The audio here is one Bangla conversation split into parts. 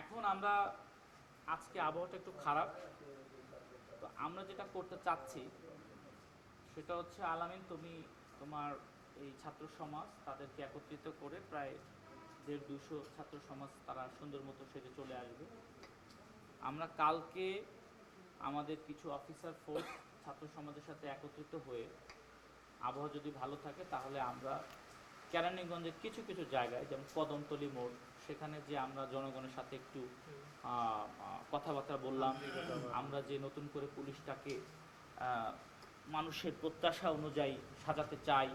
এখন আমরা, আজকে আবহাওয়াটা একটু খারাপ। তো আমরা যেটা করতে চাচ্ছি, সেটা হচ্ছে, আলামিন, তুমি তোমার এই ছাত্র সমাজ তাদেরকে একত্রিত করে প্রায় দেড় দুশো ছাত্র সমাজ তারা সুন্দর মতো সেজে চলে আসবে। আমরা কালকে আমাদের কিছু অফিসার ফোর্স ছাত্র সমাজের সাথে একত্রিত হয়ে আবহাওয়া যদি ভালো থাকে, তাহলে আমরা কেরানীগঞ্জের কিছু কিছু জায়গায়, যেমন কদমতলি মোড় সেখানে যে আমরা জনগণের সাথে একটু কথাবার্তা বললাম আমরা যে নতুন করে পুলিশটাকে মানুষের প্রত্যাশা অনুযায়ী সাজাতে চাই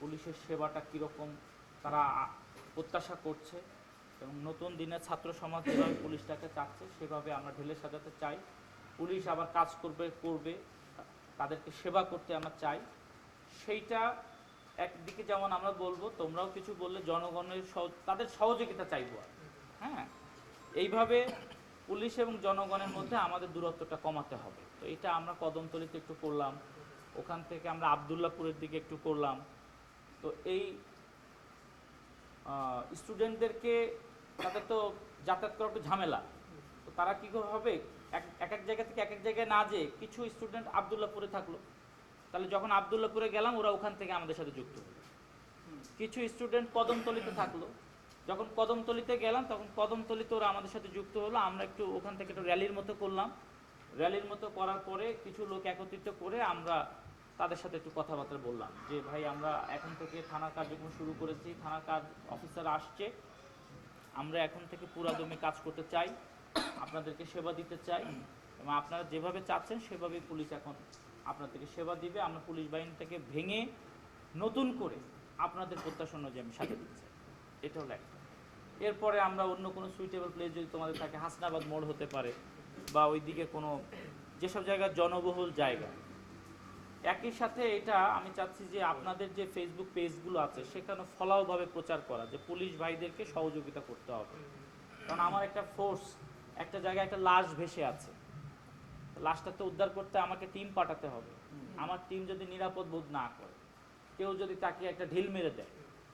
পুলিশের সেবাটা কীরকম তারা প্রত্যাশা করছে এবং নতুন দিনে ছাত্র সমাজ যেভাবে পুলিশটাকে চাচ্ছে সেভাবে আমরা ঢেলে সাজাতে চাই। পুলিশ আবার কাজ করবে করবে তাদেরকে সেবা করতে আমরা চাই। সেইটা একদিকে যেমন আমরা বলব, তোমরাও কিছু বললে জনগণের তাদের সহযোগিতা চাইব হ্যাঁ? এইভাবে পুলিশ এবং জনগণের মধ্যে আমাদের দূরত্বটা কমাতে হবে। তো এটা আমরা কদমতলিতে একটু করলাম, ওখান থেকে আমরা আবদুল্লাপুরের দিকে একটু করলাম। তো এই স্টুডেন্টদেরকে তাদের তো যাতায়াত করা একটু ঝামেলা। তো তারা কী হবে? এক এক জায়গা থেকে এক এক জায়গায় না যেয়ে কিছু স্টুডেন্ট আবদুল্লাপুরে থাকল। তাহলে যখন আবদুল্লাপুরে গেলাম, ওরা ওখান থেকে আমাদের সাথে যুক্ত হলো। কিছু স্টুডেন্ট কদমতলিতে থাকল। যখন কদমতলিতে গেলাম, তখন কদমতলিতে ওরা আমাদের সাথে যুক্ত হলো। আমরা একটু ওখান থেকে একটু র্যালির মতো করলাম। র্যালির মতো করার পরে কিছু লোক একত্রিত করে আমরা তাদের সাথে একটু কথাবার্তা বললাম। যে, ভাই, আমরা এখন থেকে থানা কার্যক্রম শুরু করেছি। থানা কাজ অফিসার আসছে। আমরা এখন থেকে পুরাদমে কাজ করতে চাই। আপনাদেরকে সেবা দিতে চাই। এবং আপনারা যেভাবে চাচ্ছেন, সেভাবেই পুলিশ এখন আপনাদেরকে সেবা দিবে, আমরা পুলিশ বাহিনীটাকে ভেঙে নতুন করে আপনাদের প্রত্যাশা অনুযায়ী আমি সাজা দিতে চাই। এটা হলো একটা। এরপরে আমরা অন্য কোনো সুইটেবল প্লেস যদি তোমাদের থাকে, হাসনাবাদ মোড় হতে পারে বা ওইদিকে কোনো যেসব জায়গায় জনবহুল জায়গা। একই সাথে এটা আমি চাচ্ছি যে আপনাদের যে ফেসবুক পেজগুলো আছে, সেখানে ফলাওভাবে প্রচার করা, যে পুলিশ ভাইদেরকে সহযোগিতা করতে হবে। কারণ আমার একটা ফোর্স একটা জায়গায় একটা লাশ ভেসে আছে। লাশটা তো উদ্ধার করতে আমাকে টিম পাঠাতে হবে। আমার টিম যদি নিরাপদ বোধ না করে, কেউ যদি তাকে একটা ঢিল মেরে দেয়,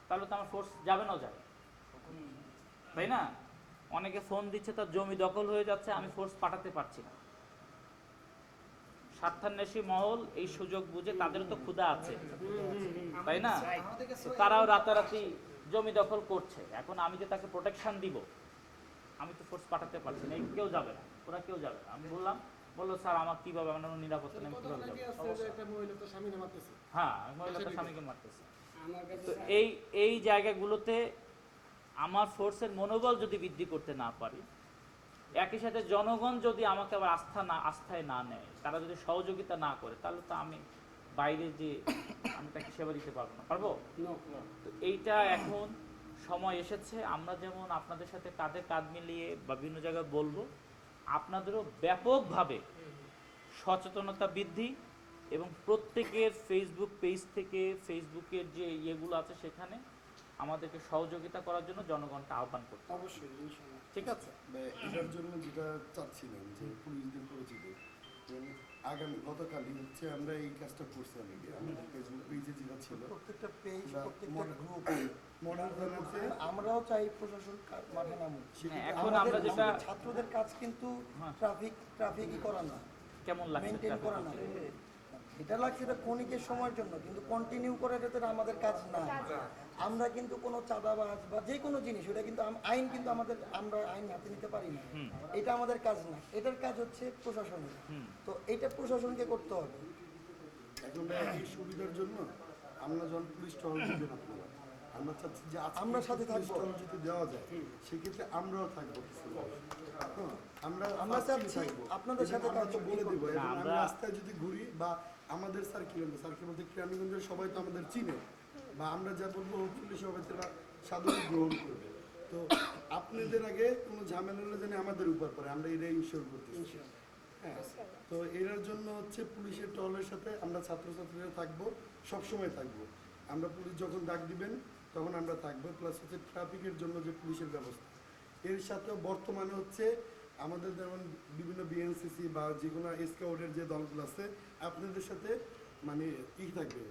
তাহলে তো আমার ফোর্স যাবে না যাবে। তাই না? অনেকে ফোন দিচ্ছে, তার জমি দখল হয়ে যাচ্ছে, আমি ফোর্স পাঠাতে পারছি না। স্বার্থান্বেষী মহল এই সুযোগ বুঝে তাদেরও তো ক্ষুধা আছে, তাই না? তারাও রাতারাতি জমি দখল করছে। এখন আমি যে তাকে প্রোটেকশন দিব, আমি তো ফোর্স পাঠাতে পারছি না কেউ যাবে না, ওরা কেউ যাবে না। আমি বললাম বলল স্যার আমার কীভাবে? আমার কোনো নিরাপত্তা নেই কীভাবে যাব? হ্যাঁ মহিলা তার স্বামীকে মারতেছে। তো এই এই জায়গাগুলোতে আমার ফোর্সের মনোবল যদি বৃদ্ধি করতে না পারি একই সাথে জনগণ যদি আমাকে আবার আস্থা না আস্থায় না নেয় তারা যদি সহযোগিতা না করে তাহলে তো আমি বাইরে যে আমি তাকে সেবা দিতে পারব না। পারব? তো এইটা এখন সময় এসেছে। আমরা যেমন আপনাদের সাথে কাঁধে কাঁধ মিলিয়ে বা বিভিন্ন জায়গায় বলব আপনাদেরও ব্যাপকভাবে সচেতনতা বৃদ্ধি এবং প্রত্যেকের ফেসবুক পেজ থেকে ফেসবুকের যে ইয়েগুলো আছে সেখানে আমাদেরকে সহযোগিতা করার জন্য জনগণকে আহ্বান করতে হবে। অবশ্যই ঠিক আছে মানে এটার জন্য যেটা চাচ্ছিলাম যে পুলিশদের পরিচিত আগামী গতকালই হচ্ছে আমরা এই কাজটা করছি আমাদের ফেসবুক পেজে যেটা ছিল প্রত্যেকটা পেজ প্রত্যেকটা গ্রুপ মডেল থানাতে আমরাও চাই প্রশাসন মাঠে নামুক। হ্যাঁ, এখন আমরা যেটা ছাত্রদের কাজ কিন্তু হ্যাঁ। ট্রাফিক ট্রাফিকই করা না। কেমন লাগছে মেনটেন traffic করা না। এটা লাগছে এটা ক্ষণিকের সময়ের জন্য কিন্তু কন্টিনিউ করে এটা আমাদের কাজ না আমরা কিন্তু কোনো চাঁদাবাজ বা যে কোনো জিনিস ওটা কিন্তু আইন কিন্তু আমাদের আমরা আইন হাতে নিতে পারি না। এটা আমাদের কাজ না। এটার কাজ হচ্ছে প্রশাসনের। তো এটা প্রশাসনকে করতে হবে। এখন এই সুবিধার জন্য আমরা যখন পুলিশ টহল দিবেন আপনারা আমরা চাচ্ছি যে আমরা সাথে থাকব। টহল যদি দেওয়া যায় সেক্ষেত্রে আমরাও থাকব কিছু। হ্যাঁ, আমরা আমরা চাচ্ছি আপনাদের সাথে কাজ বলে দিব এবং আমরা- রাস্তায় যদি ঘুরি বা আমাদের সার্কেল সার্কেল বলতে কেরানীগঞ্জের সবাই তো আমাদের চিনে। বা আমরা যা বলব পুলিশ সবাই তারা সাধারণ গ্রহণ করবে। তো আপনাদের আগে কোনো ঝামেলা হলে যেন আমাদের উপর পড়ে আমরা এটা ইনশিওর করতেছি। হ্যাঁ তো এটার জন্য হচ্ছে পুলিশের টহলের সাথে আমরা ছাত্রছাত্রীরা থাকব সবসময় থাকব। আমরা পুলিশ যখন ডাক দিবেন তখন আমরা থাকব প্লাস হচ্ছে ট্রাফিকের জন্য যে পুলিশের ব্যবস্থা। এর সাথেও বর্তমানে হচ্ছে আমাদের যেমন বিভিন্ন বিএনসিসি বা যে কোনো স্কাউটের যে দলগুলো আছে আপনাদের সাথে মানে ই থাকবে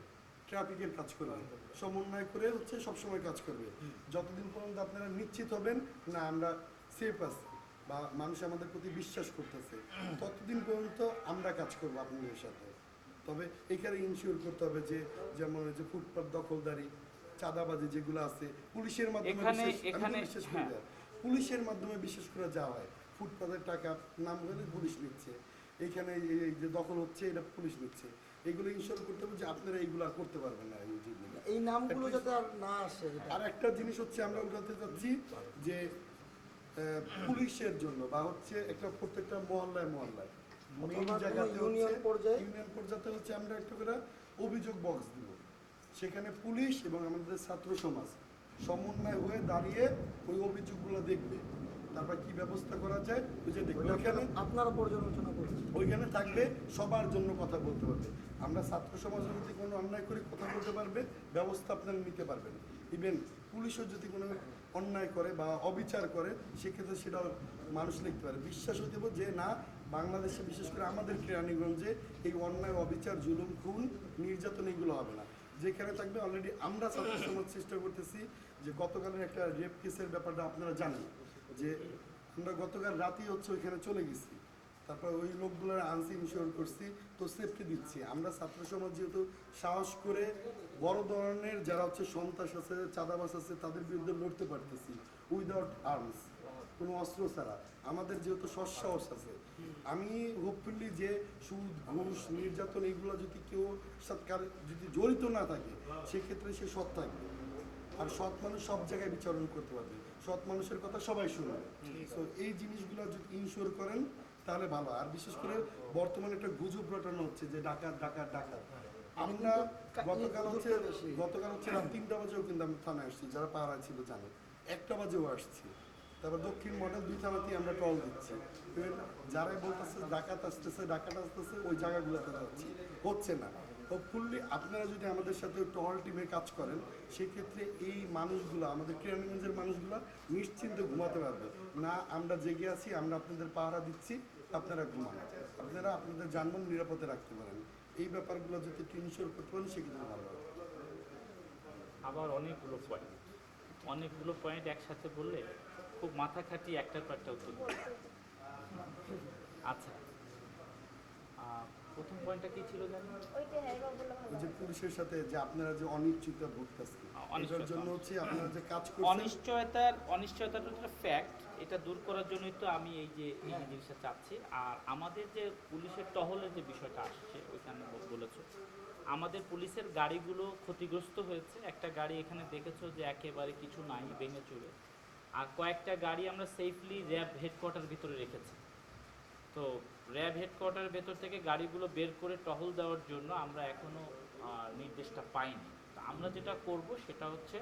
ট্রাফিকের কাজ করবে সমন্বয় করে হচ্ছে সবসময় কাজ করবে। যতদিন পর্যন্ত আপনারা নিশ্চিত হবেন না আমরা সেফ আছি বা মানুষ আমাদের প্রতি বিশ্বাস করতেছে ততদিন পর্যন্ত আমরা কাজ করব আপনাদের সাথে। তবে এখানে ইনশিওর করতে হবে যে যেমন যে ফুটপাত দখলদারি চাঁদাবাজি যেগুলো আছে পুলিশের মাধ্যমে বিশেষ- এখানে- বিশেষ হ্যাঁ। করি পুলিশের মাধ্যমে বিশেষ করে যাওয়া হয়। ফুটপাতের টাকা নাম হলে পুলিশ নিচ্ছে। এখানে এই যে দখল হচ্ছে এটা পুলিশ নিচ্ছে। এগুলো ইনশিওর করতে হবে যে আপনারা এইগুলো আর করতে পারবেন না এই জিনিসগুলো এই নামগুলো যাতে আর না আসে আর একটা জিনিস হচ্ছে আমরা উঠাতে চাচ্ছি যে পুলিশের জন্য বা হচ্ছে একটা প্রত্যেকটা মহল্লায় মহল্লায়। মেইন জায়গাতে ইউনিয়ন পর্যায়ে? ইউনিয়ন পর্যায়ে হচ্ছে আমরা একটা করে অভিযোগ বক্স দিব। সেখানে পুলিশ এবং আমাদের ছাত্র সমাজ সমন্বয় হয়ে দাঁড়িয়ে ওই অভিযোগগুলো দেখবে। তারপর কি ব্যবস্থা করা যায়? ওই যে দেখবে ওইটা ওখানে আপনারা পর্যালোচনা করছেন। ওইখানে থাকবে সবার জন্য কথা বলতে পারবে। আমরা ছাত্র সমাজের যদি কোনো অন্যায় করে কথা বলতে পারবে ব্যবস্থা আপনারা নিতে পারবেন। ইভেন পুলিশও যদি কোনো অন্যায় করে বা অবিচার করে সেক্ষেত্রে সেটা মানুষ লিখতে পারে। বিশ্বাস হতে যে না বাংলাদেশে বিশেষ করে আমাদের কেরানীগঞ্জে এই অন্যায় অবিচার জুলুম খুন নির্যাতন এগুলো হবে না। যেখানে থাকবে অলরেডি আমরা ছাত্র সমাজ চেষ্টা করতেছি যে গতকালের একটা রেপ কেসের ব্যাপারটা আপনারা জানেন। যে আমরা গতকাল রাতেই হচ্ছে ওইখানে চলে গেছি। তারপর ওই লোকগুলোর আনসি ইনশিওর করছি, তো সেফটি দিচ্ছি। আমরা ছাত্র সমাজ যেহেতু সাহস করে বড় ধরনের যারা হচ্ছে সন্ত্রাস আছে চাঁদাবাস আছে, তাদের বিরুদ্ধে লড়তে পারতেছি উইদাউট আর্মস কোনো অস্ত্র ছাড়া। আমাদের যেহেতু সৎসাহস আছে। আমি হোপফুলি যে সুদ, ঘুষ, নির্যাতন, এগুলো যদি কেউ যদি জড়িত না থাকে, সেক্ষেত্রে সে সৎ থাকবে। আর সৎ মানুষ সব জায়গায় বিচরণ করতে পারবে। সৎ মানুষের কথা সবাই শুনবে তো এই জিনিসগুলো যদি ইনশিওর করেন তাহলে ভালো। আর বিশেষ করে বর্তমানে একটা গুজব রটানো হচ্ছে যে ডাকাত ডাকাত ডাকাত। আমরা গতকাল হচ্ছে গতকাল হচ্ছে রাত তিনটা বাজেও কিন্তু আমি থানায় আসছি যারা পাড়ায় ছিল জানে। একটা বাজেও আসছি। তারপর দক্ষিণ মডেল দুই থানাতেই আমরা টল দিচ্ছি। যারাই বলতেছে ডাকাত আসতেছে ডাকাত আসতেছে ওই জায়গাগুলোতে যাচ্ছি। হচ্ছে না। হোপফুলি আপনারা যদি আমাদের সাথে টহল টিমে কাজ করেন, সেক্ষেত্রে এই মানুষগুলো, আমাদের কেরানীগঞ্জের মানুষগুলো নিশ্চিন্তে ঘুমাতে পারবে। না আমরা জেগে আছি, আমরা আপনাদের পাহারা দিচ্ছি, আপনারা ঘুমান। আপনারা আপনাদের যানবাহন নিরাপদে রাখতে পারেন। এই ব্যাপারগুলো যদি একটু ইনশিওর করতে পারেন, সেক্ষেত্রে ভালো হবে। আবার অনেকগুলো পয়েন্ট অনেকগুলো পয়েন্ট একসাথে বললে খুব মাথা খাটিয়ে একটার পর একটা উত্তর আচ্ছা। প্রথম পয়েন্টটা কি ছিল জানি? ওইটা হ্যাঁ ওই যে পুলিশের সাথে যে আপনারা যে অনিশ্চয়তা ভুগতেছেন। এটার জন্য হচ্ছে আপনারা যে কাজ করছেন অনিশ্চয়তার অনিশ্চয়তাটা একটা ফ্যাক্ট এটা দূর করার জন্যই তো আমি এই যে এই জিনিসটা চাচ্ছি। আর আমাদের যে পুলিশের টহলের যে বিষয়টা আসছে ওইখানে বলেছ। আমাদের পুলিশের গাড়িগুলো ক্ষতিগ্রস্ত হয়েছে। একটা গাড়ি এখানে দেখেছ যে একেবারে কিছু নাই ভেঙে চলে আর কয়েকটা গাড়ি আমরা সেফলি র্যাব হেডকোয়ার্টার ভিতরে রেখেছি। তো র্যাব হেডকোয়ার্টারের ভেতর থেকে গাড়িগুলো বের করে টহল দেওয়ার জন্য আমরা এখনও আহ, নির্দেশটা পাইনি। তো আমরা যেটা করব সেটা হচ্ছে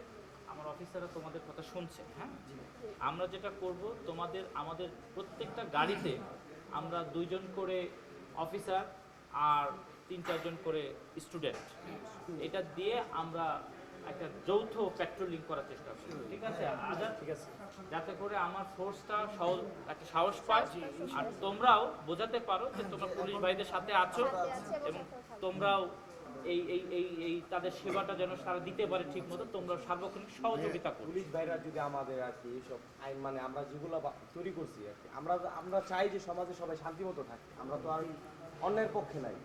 আমার অফিসাররা তোমাদের কথা শুনছে হ্যাঁ? আমরা যেটা করব তোমাদের আমাদের প্রত্যেকটা গাড়িতে আমরা দুইজন করে অফিসার আর তিন চারজন করে স্টুডেন্ট। এটা দিয়ে আমরা একটা যৌথ পেট্রোলিং করার চেষ্টা করি ঠিক আছে? আজাদ ঠিক আছে। যাতে করে আমার ফোর্সটা সহজ একটা সাহস পায়। আর তোমরাও বোঝাতে পারো যে তোমরা পুলিশ ভাইদের সাথে আছো এবং তোমরাও এই এই এই এই তাদের সেবাটা যেন তারা দিতে পারে ঠিক মতো তোমরা সার্বক্ষণিক সহযোগিতা করো। পুলিশ ভাইরা যদি আমাদের আর কি এইসব আইন মানে আমরা যেগুলো তৈরি করছি আর কি আমরা আমরা চাই যে সমাজে সবাই শান্তিমতো থাকে আমরা তো আর অন্যের পক্ষে নাই।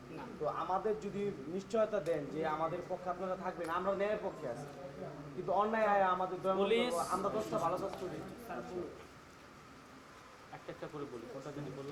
তো আমাদের যদি নিশ্চয়তা দেন যে আমাদের পক্ষে আপনারা থাকবেন আমরা ন্যায়ের পক্ষে আছি। কিন্তু অন্যায় আয় আমাদের পুলিশ- আমরা দশটা ভালো কাজ করি। একটা একটা করে বলি কোনটা জানি বলো